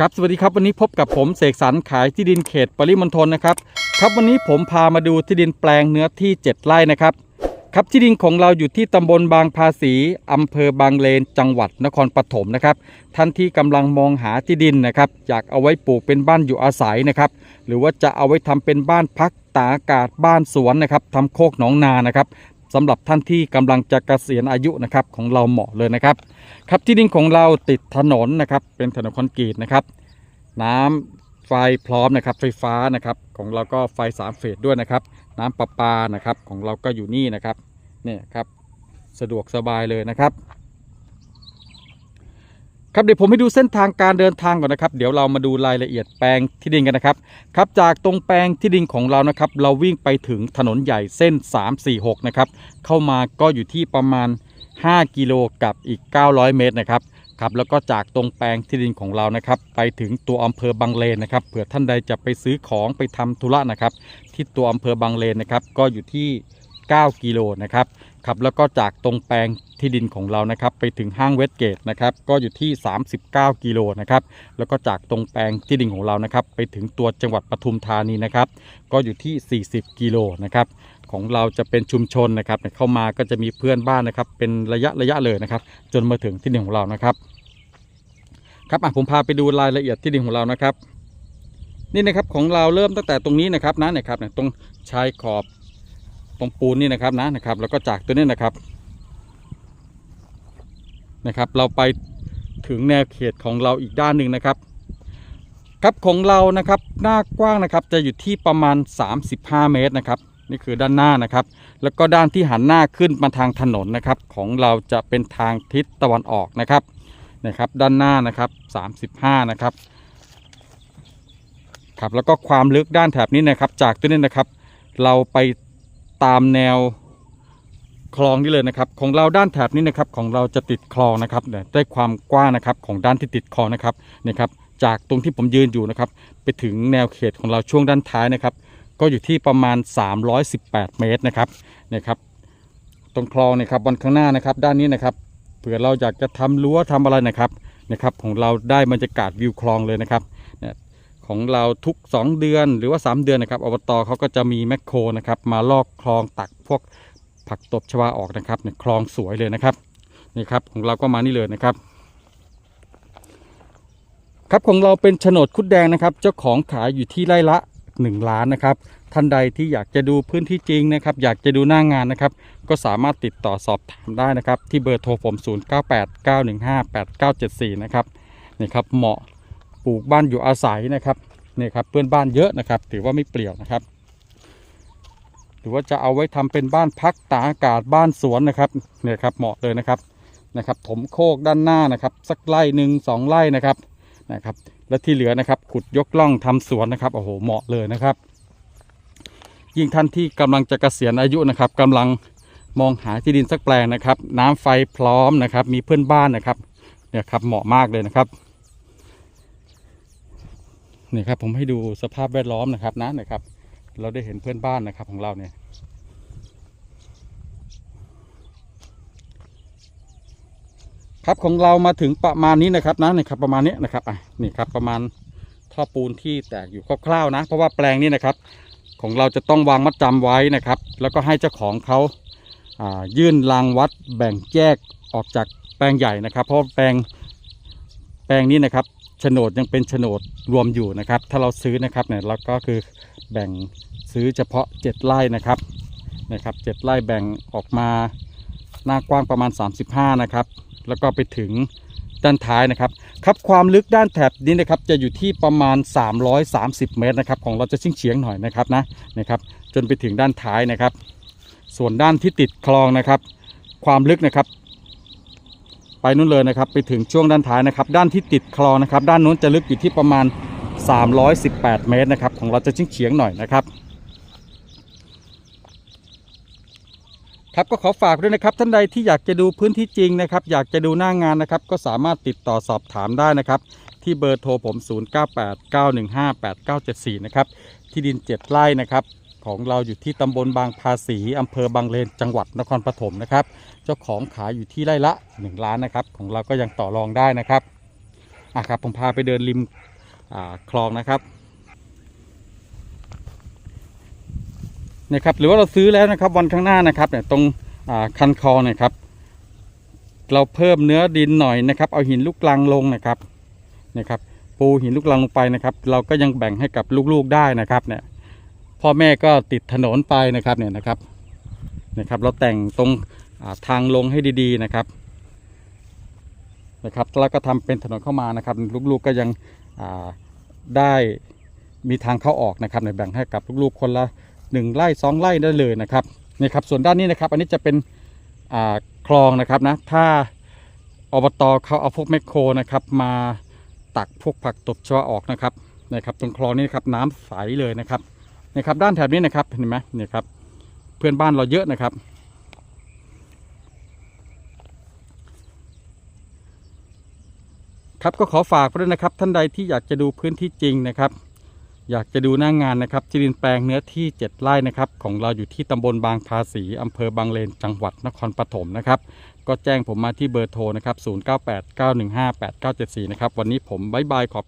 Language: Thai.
ครับสวัสดีครับวันนี้พบกับผมเสกสรรขายที่ดินเขตปริมณฑลนะครับครับวันนี้ผมพามาดูที่ดินแปลงเนื้อที่ 7 ไร่นะครับครับที่ดินของเราอยู่ที่ตำบลบางภาษีอำเภอบางเลน จังหวัดนครปฐมนะครับท่านที่กำลังมองหาที่ดินนะครับอยากเอาไว้ปลูกเป็นบ้านอยู่อาศัยนะครับหรือว่าจะเอาไว้ทำเป็นบ้านพักตากอากาศบ้านสวนนะครับทำโคกหนองนานะครับ สำหรับท่านที่กำลังจะเกษียณอายุนะครับของเราเหมาะเลยนะครับครับที่ดินของเราติดถนนนะครับเป็นถนนคอนกรีตนะครับ น้ำไฟพร้อมนะครับไฟฟ้านะครับของเราก็ไฟสามเฟสด้วยนะครับ น้ำประปานะครับของเราก็อยู่นี่นะครับเนี่ยครับสะดวกสบายเลยนะครับ ครับเดี๋ยวผมให้ดูเส้นทางการเดินทางก่อนนะครับ เดี๋ยวเรามาดูรายละเอียดแปลงที่ดินกันนะครับครับจากตรงแปลงที่ดินของเรานะครับ เราวิ่งไปถึงถนนใหญ่เส้น 346 นะครับ เข้ามาก็อยู่ที่ประมาณ 5 กิโลกับอีก 900 เมตรนะครับครับแล้วก็จากตรงแปลงที่ดินของเรานะครับ ไปถึงตัวอำเภอบางเลนนะครับเผื่อท่านใดจะไปซื้อของไปทำธุระนะครับ ที่ตัวอำเภอบางเลนนะครับ ก็อยู่ที่ 9 กิโลนะครับครับแล้วก็จากตรงแปลงที่ดินของเรานะครับ ไปถึงห้างเวสเกตนะครับก็อยู่ที่ 39 กิโลนะครับแล้วก็จากตรงแปลงที่ดินของเรานะครับไปถึงตัวจังหวัดปทุมธานีนะครับ ก็อยู่ที่ 40 กิโลนะครับของเราจะเป็นชุมชนนะครับเข้ามาก็จะมีเพื่อนบ้านนะครับ เป็นระยะระยะเลยนะครับ จนมาถึงที่ดินของเรานะครับครับผมพาไปดูรายละเอียดที่ดินของเรานะครับ นี่นะครับของเราเริ่มตั้งแต่ตรงนี้นะครับนะนะครับเนี่ยตรงชายขอบ ตรงปูนนี่นะครับนะนะครับ แล้วก็จากตัวนี้นะครับนะครับ เราไปถึงแนวเขตของเราอีกด้านหนึ่งนะครับ ครับของเรานะครับหน้ากว้างนะครับ จะอยู่ที่ประมาณ 35 เมตรนะครับ นี่คือด้านหน้านะครับ แล้วก็ด้านที่หันหน้าขึ้นมาทางถนนนะครับ ของเราจะเป็นทางทิศตะวันออกนะครับนะครับ ด้านหน้านะครับ 35 นะครับครับแล้วก็ความลึกด้านแถบนี้นะครับ จากตัวนี้นะครับ เราไป ตามแนวคลองนี่เลยนะครับ ของเราด้านแถบนี้นะครับ ของเราจะติดคลองนะครับเนี่ยได้ความกว้างนะครับของด้านที่ติดคลองนะครับนี่ครับ จากตรงที่ผมยืนอยู่นะครับ ไปถึงแนวเขตของเราช่วงด้านท้ายนะครับ ก็อยู่ที่ประมาณ 318 เมตรนะครับนี่ครับ ตรงคลองเนี่ยครับวันข้างหน้านะครับ ด้านนี้นะครับเผื่อเราอยากจะทำรั้วทำอะไรนะครับนะครับ ของเราได้บรรยากาศวิวคลองเลยนะครับ ของเราทุก 2 เดือนหรือว่า 3 เดือนนะครับอบตเขาก็จะมีแมคโครนะครับมาลอกคลองตักพวกผักตบชวาออกนะครับเนี่ยคลองสวยเลยนะครับนี่ครับของเราก็มานี่เลยนะครับครับของเราเป็นโฉนดคุดแดงนะครับ เจ้าของขายอยู่ที่ไร่ละ 1 ล้านนะครับท่านใดที่อยากจะดูพื้นที่จริงนะครับ อยากจะดูหน้างงานนะครับ ก็สามารถติดต่อสอบถามได้นะครับ ที่เบอร์โทรผม 0989158974 นะครับนี่ครับเหมาะ ปลูกบ้านอยู่อาศัยนะครับนี่ครับเพื่อนบ้านเยอะนะครับ ถือว่าไม่เปลี่ยวนะครับหรือว่าจะเอาไว้ทำเป็นบ้านพักตากอากาศบ้านสวนนะครับเนี่ยครับเหมาะเลยนะครับนะครับ ถมโคกด้านหน้านะครับ สักไร่หนึ่งสองไร่นะครับนะครับ และที่เหลือนะครับ ขุดยกล่องทำสวนนะครับโอ้โหเหมาะเลยนะครับ ยิ่งท่านที่กำลังจะเกษียณอายุนะครับกำลังมองหาที่ดินสักแปลงนะครับ น้ำไฟพร้อมนะครับ มีเพื่อนบ้านนะครับเนี่ยครับเหมาะมากเลยนะครับ นี่ครับผมให้ดูสภาพแวดล้อมนะครับนะนะครับ เราได้เห็นเพื่อนบ้านนะครับของเราเนี่ยครับของเรามาถึงประมาณนี้นะครับนะนี่ครับประมาณนี้นะครับอะนี่ครับประมาณท่อปูนที่แตกอยู่คร่าวๆนะ เพราะว่าแปลงนี้นะครับ ของเราจะต้องวางมัดจำไว้นะครับ แล้วก็ให้เจ้าของเขาายื่นรางวัดแบ่งแยกออกจากแปลงใหญ่นะครับ เพราะแปลงแปลงนี้นะครับ ฉนดยังเป็นโฉนดรวมอยู่นะครับ ถ้าเราซื้อนะครับเนี่ยเราก็คือแบ่งซื้อเฉพาะ 7 ไร่นะครับนะครับ7ไร่แบ่งออกมาหน้ากว้างประมาณ 35 นะครับ แล้วก็ไปถึงด้านท้ายนะครับครับความลึกด้านแถบนี้นะครับจะอยู่ที่ประมาณ 330 เมตรนะครับของเราจะชิงเฉียงหน่อยนะครับนะนะครับ จนไปถึงด้านท้ายนะครับ ส่วนด้านที่ติดคลองนะครับ ความลึกนะครับ ไปนู่นเลยนะครับ ไปถึงช่วงด้านท้ายนะครับ ด้านที่ติดคลองนะครับ ด้านนู้นจะลึกอยู่ที่ประมาณ 318 เมตรนะครับ ของเราจะชิงเฉียงหน่อยนะครับ ครับก็ขอฝากด้วยนะครับท่านใดที่อยากจะดูพื้นที่จริงนะครับ อยากจะดูหน้างานนะครับ ก็สามารถติดต่อสอบถามได้นะครับ ที่เบอร์โทรผม 0989158974 นะครับ ที่ดิน 7 ไร่นะครับ ของเราอยู่ที่ตำบลบางภาษีอำเภอบางเลนจังหวัดนครปฐมนะครับ เจ้าของขายอยู่ที่ไร่ละ 1 ล้านนะครับ ของเราก็ยังต่อรองได้นะครับอะครับผมพาไปเดินริมคลองนะครับนี่ครับหรือว่าเราซื้อแล้วนะครับวันข้างหน้านะครับเนี่ยตรงคันคลองเนี่ยครับ เราเพิ่มเนื้อดินหน่อยนะครับ เอาหินลูกลังลงนะครับนี่ครับปูหินลูกลังลงไปนะครับ เราก็ยังแบ่งให้กับลูกๆได้นะครับเนี่ย พ่อแม่ก็ติดถนนไปนะครับเนี่ยนะครับเนี่ยครับ เราแต่งตรงาทางลงให้ดีๆนะครับนะครับแล้วก็ทำเป็นถนนเข้ามานะครับลูกๆก็ยังได้มีทางเข้าออกนะครับเนี่ยแบ่งให้กับลูกๆคนละหนึ่งไร่สองไร่ได้เลยนะครับนี่ครับส่วนด้านนี้นะครับ อันนี้จะเป็นคลองนะครับนะถ้าอบตเขาเอาพวกแมคโครนะครับ มาตักพวกผักตบชวาออกนะครับนะครับ ตรงคลองนี้นครับน้ำใสเลยนะครับ นะครับด้านแถบนี้นะครับเห็นไหมเนี่ยครับเพื่อนบ้านเราเยอะนะครับ ครับก็ขอฝากไว้ด้วยนะครับ ท่านใดที่อยากจะดูพื้นที่จริงนะครับ อยากจะดูหน้างงานนะครับที่ดินแปลงเนื้อที่ 7 ไร่นะครับ ของเราอยู่ที่ตำบลบางภาษีอำเภอบางเลนจังหวัดนครปฐมนะครับ ก็แจ้งผมมาที่เบอร์โทรนะครับ 0989158974 นะครับ วันนี้ผมบายบายขอบ